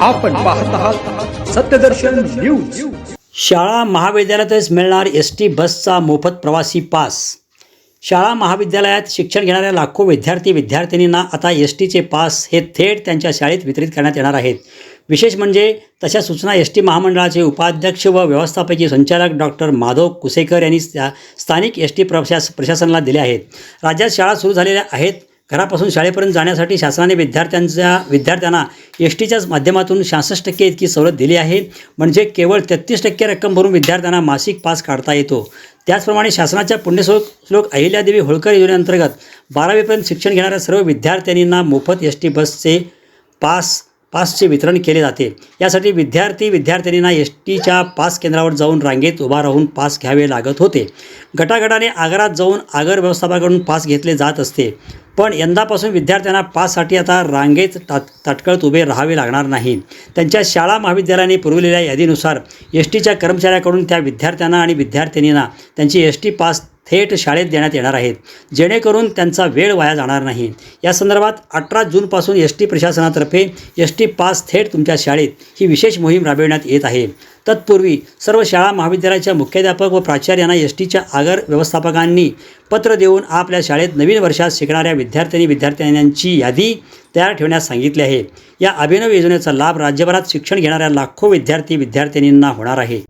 आपण पाहत आहात सत्यदर्शन न्यूज. शाळा महाविद्यालयातच मिळणार एस टी बसचा मोफत प्रवासी पास. शाळा महाविद्यालयात शिक्षण घेणाऱ्या लाखो विद्यार्थी विद्यार्थिनींना आता एस टीचे पास हे थेट त्यांच्या शाळेत वितरित करण्यात येणार आहेत. विशेष म्हणजे तशा सूचना एस टी महामंडळाचे उपाध्यक्ष व व्यवस्थापकीय संचालक डॉक्टर माधव कुसेकर यांनी स्था- स्थानिक एस टी प्रशास प्रशासनाला दिल्या आहेत. राज्यात शाळा सुरू झालेल्या आहेत. घरापासून शाळेपर्यंत जाण्यासाठी शासनाने विद्यार्थ्यांच्या विद्यार्थ्यांना एस टीच्याच माध्यमातून सहासष्ट टक्के इतकी सवलत दिली आहे. म्हणजे केवळ तेहतीस टक्के रक्कम भरून विद्यार्थ्यांना मासिक पास काढता येतो. त्याचप्रमाणे शासनाच्या पुण्यश्लोक श्लोक अहिल्यादेवी होळकर योजनेअंतर्गत बारावीपर्यंत शिक्षण घेणाऱ्या सर्व विद्यार्थ्यांना मोफत एस टी बसचे पास पासचे वितरण केले जाते. यासाठी विद्यार्थी विद्यार्थिनींना एस टीच्या पास केंद्रावर जाऊन रांगेत उभा राहून पास घ्यावे लागत होते. गटागटाने आगारात जाऊन आगर व्यवस्थापकाकडून पास घेतले जात असते. पण यंदापासून विद्यार्थ्यांना पाससाठी आता रांगेत तात ताटकळत उभे राहावे लागणार नाही. त्यांच्या शाळा महाविद्यालयाने पुरवलेल्या यादीनुसार एस टीच्या कर्मचाऱ्याकडून त्या विद्यार्थ्यांना आणि विद्यार्थिनींना त्यांची एस टी पास थेट शाळेत देण्यात येणार आहेत. जेणेकरून त्यांचा वेळ वाया जाणार नाही. या संदर्भात अठरा जूनपासून एस टी प्रशासनातर्फे एस टी पास थेट तुमच्या शाळेत ही विशेष मोहीम राबविण्यात येत आहे. तत्पूर्वी सर्व शाळा महाविद्यालयाच्या मुख्याध्यापक व प्राचार्यांना एस टीच्या आगर व्यवस्थापकांनी पत्र देऊन आपल्या शाळेत नवीन वर्षात शिकणाऱ्या विद्यार्थ्यांनी विद्यार्थ्यांची यादी तयार ठेवण्यास सांगितले आहे. या अभिनव योजनेचा लाभ राज्यभरात शिक्षण घेणाऱ्या लाखो विद्यार्थी विद्यार्थिनींना होणार आहे.